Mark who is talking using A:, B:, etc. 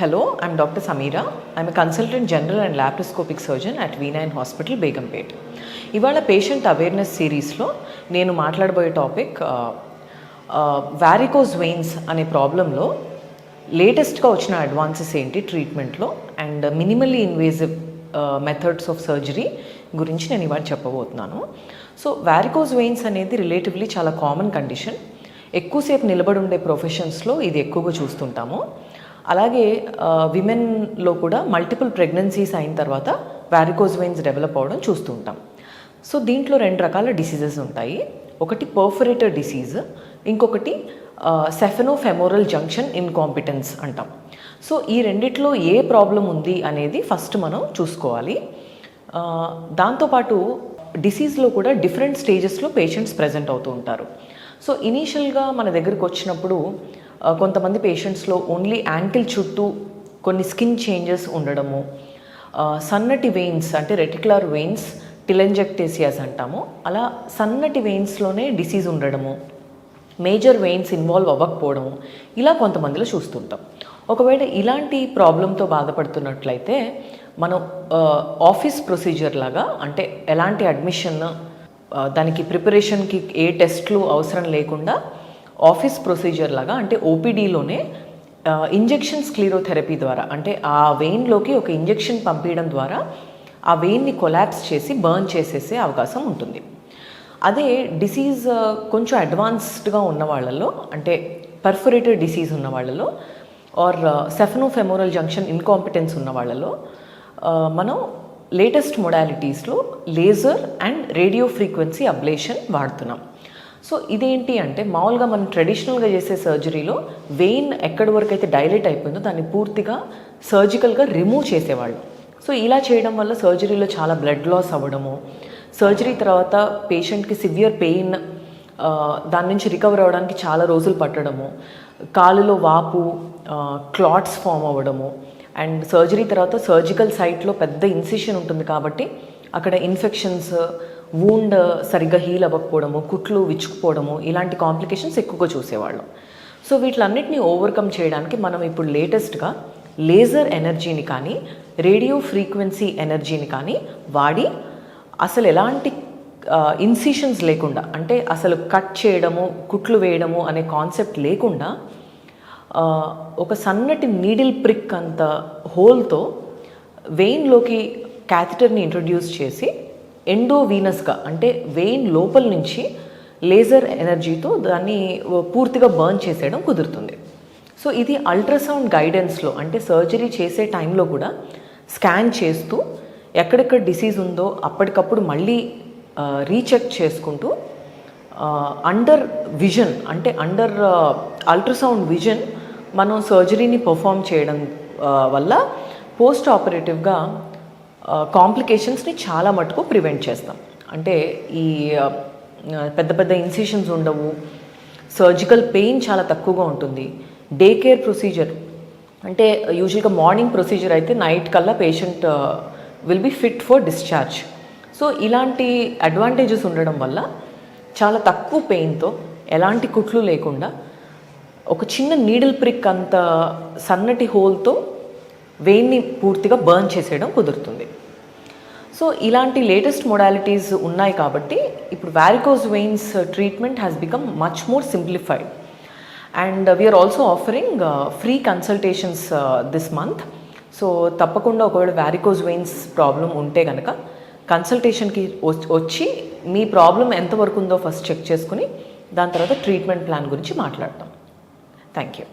A: Hello, I'm Dr. Samira. I'm a consultant general and laparoscopic surgeon at V9 Hospital, Begumpet ఇవాళ patient awareness సిరీస్లో నేను మాట్లాడబోయే topic varicose veins అనే ప్రాబ్లంలో లేటెస్ట్గా వచ్చిన అడ్వాన్సెస్ ఏంటి ట్రీట్మెంట్లో and minimally invasive methods of surgery గురించి నేను ఇవాళ చెప్పబోతున్నాను సో వ్యారికోజ్ వెయిన్స్ అనేది రిలేటివ్లీ చాలా కామన్ కండిషన్ ఎక్కువసేపు నిలబడి ఉండే ప్రొఫెషన్స్లో ఇది ఎక్కువగా చూస్తుంటాము అలాగే విమెన్లో కూడా మల్టిపుల్ ప్రెగ్నెన్సీస్ అయిన తర్వాత వ్యారికోజ్ వెయిన్స్ డెవలప్ అవ్వడం చూస్తూ ఉంటాం. సో దీంట్లో రెండు రకాల డిసీజెస్ ఉంటాయి. ఒకటి పర్ఫరేటర్ డిసీజ్ ఇంకొకటి సెఫెనోఫెమోరల్ జంక్షన్ ఇన్కాంపిటెన్స్ అంటాం. సో ఈ రెండిట్లో ఏ ప్రాబ్లం ఉంది అనేది ఫస్ట్ మనం చూసుకోవాలి. దాంతోపాటు డిసీజ్లో కూడా డిఫరెంట్ స్టేజెస్లో పేషెంట్స్ ప్రజెంట్ అవుతూ ఉంటారు. సో ఇనీషియల్గా మన దగ్గరకు వచ్చినప్పుడు కొంతమంది పేషెంట్స్లో ఓన్లీ యాంకిల్ చుట్టూ కొన్ని స్కిన్ చేంజెస్ ఉండడము సన్నటి వెయిన్స్ అంటే రెటిక్యులర్ వెయిన్స్ టిలెంజెక్టేసియాస్ అంటాము. అలా సన్నటి వెయిన్స్లోనే డిసీజ్ ఉండడము మేజర్ వెయిన్స్ ఇన్వాల్వ్ అవ్వకపోవడము ఇలా కొంతమందిలో చూస్తుంటాం. ఒకవేళ ఇలాంటి ప్రాబ్లంతో బాధపడుతున్నట్లయితే మనం ఆఫీస్ ప్రొసీజర్ లాగా అంటే ఎలాంటి అడ్మిషన్ దానికి ప్రిపరేషన్కి ఏ టెస్ట్లు అవసరం లేకుండా ఆఫీస్ ప్రొసీజర్ లాగా అంటే ఓపీడీలోనే ఇంజెక్షన్ స్క్లీరోథెరపీ ద్వారా అంటే ఆ వెయిన్లోకి ఒక ఇంజెక్షన్ పంపించడం ద్వారా ఆ వెయిన్ని కొలాప్స్ చేసి బర్న్ చేసేసే అవకాశం ఉంటుంది. అదే డిసీజ్ కొంచెం అడ్వాన్స్డ్గా ఉన్న వాళ్ళలో అంటే పర్ఫురేటెడ్ డిసీజ్ ఉన్న వాళ్ళలో ఆర్ సెఫనోఫెమోరల్ జంక్షన్ ఇన్కాంపిటెన్స్ ఉన్న వాళ్ళలో మనం latest మొడాలిటీస్లో laser and radio frequency ablation వాడుతున్నాం. సో ఇదేంటి అంటే మామూలుగా మనం ట్రెడిషనల్గా చేసే సర్జరీలో వెయిన్ ఎక్కడి వరకు అయితే డైలేట్ అయిపోయిందో దాన్ని పూర్తిగా సర్జికల్గా రిమూవ్ చేసేవాళ్ళు. సో ఇలా చేయడం వల్ల సర్జరీలో చాలా బ్లడ్ లాస్ అవ్వడము సర్జరీ తర్వాత పేషెంట్కి సివియర్ పెయిన్ దాని నుంచి రికవర్ అవ్వడానికి చాలా రోజులు పట్టడము కాలులో వాపు క్లాట్స్ ఫామ్ అవ్వడము అండ్ సర్జరీ తర్వాత సర్జికల్ సైట్లో పెద్ద ఇన్సిషన్ ఉంటుంది కాబట్టి అక్కడ ఇన్ఫెక్షన్స్ వూండ్ సరిగ్గా హీల్ అవ్వకపోవడము కుట్లు విచ్చుకుపోవడము ఇలాంటి కాంప్లికేషన్స్ ఎక్కువగా చూసేవాళ్ళం. సో వీటిలన్నిటిని ఓవర్కమ్ చేయడానికి మనం ఇప్పుడు లేటెస్ట్గా లేజర్ ఎనర్జీని కానీ రేడియో ఫ్రీక్వెన్సీ ఎనర్జీని కానీ వాడి అసలు ఎలాంటి ఇన్సిషన్స్ లేకుండా అంటే అసలు కట్ చేయడము కుట్లు వేయడము అనే కాన్సెప్ట్ లేకుండా ఒక సన్నటి నీడిల్ ప్రిక్ అంత హోల్తో వెయిన్లోకి క్యాథిటర్ని ఇంట్రొడ్యూస్ చేసి ఎండోవీనస్గా అంటే వెయిన్ లోపల నుంచి లేజర్ ఎనర్జీతో దాన్ని పూర్తిగా బర్న్ చేసేయడం కుదురుతుంది. సో ఇది అల్ట్రాసౌండ్ గైడెన్స్లో అంటే సర్జరీ చేసే టైంలో కూడా స్కాన్ చేస్తూ ఎక్కడెక్కడ డిసీజ్ ఉందో అప్పటికప్పుడు మళ్ళీ రీచెక్ చేసుకుంటూ అండర్ విజన్ అంటే అండర్ అల్ట్రాసౌండ్ విజన్ మనం సర్జరీని పర్ఫామ్ చేయడం వల్ల పోస్ట్ ఆపరేటివ్గా కాంప్లికేషన్స్ని చాలా మటుకు ప్రివెంట్ చేస్తాం. అంటే ఈ పెద్ద పెద్ద ఇన్సిషన్స్ ఉండవు. సర్జికల్ పెయిన్ చాలా తక్కువగా ఉంటుంది. డే కేర్ ప్రొసీజర్ అంటే యూజువల్గా మార్నింగ్ ప్రొసీజర్ అయితే నైట్ కల్లా patient will be fit for discharge so ఇలాంటి అడ్వాంటేజెస్ ఉండడం వల్ల చాలా తక్కువ పెయిన్తో ఎలాంటి కుట్లు లేకుండా ఒక చిన్న నీడిల్ ప్రిక్ అంత సన్నటి హోల్తో వెయిన్ని పూర్తిగా బర్న్ చేసేయడం కుదురుతుంది. సో ఇలాంటి లేటెస్ట్ మొడాలిటీస్ ఉన్నాయి కాబట్టి ఇప్పుడు varicose veins treatment has become much more simplified and we are also offering free consultations this month so తప్పకుండా ఒకవేళ వ్యారికోజ్ వెయిన్స్ ప్రాబ్లం ఉంటే కనుక కన్సల్టేషన్కి వచ్చి మీ ప్రాబ్లం ఎంతవరకు ఉందో ఫస్ట్ చెక్ చేసుకుని దాని తర్వాత ట్రీట్మెంట్ ప్లాన్ గురించి మాట్లాడతాం. Thank you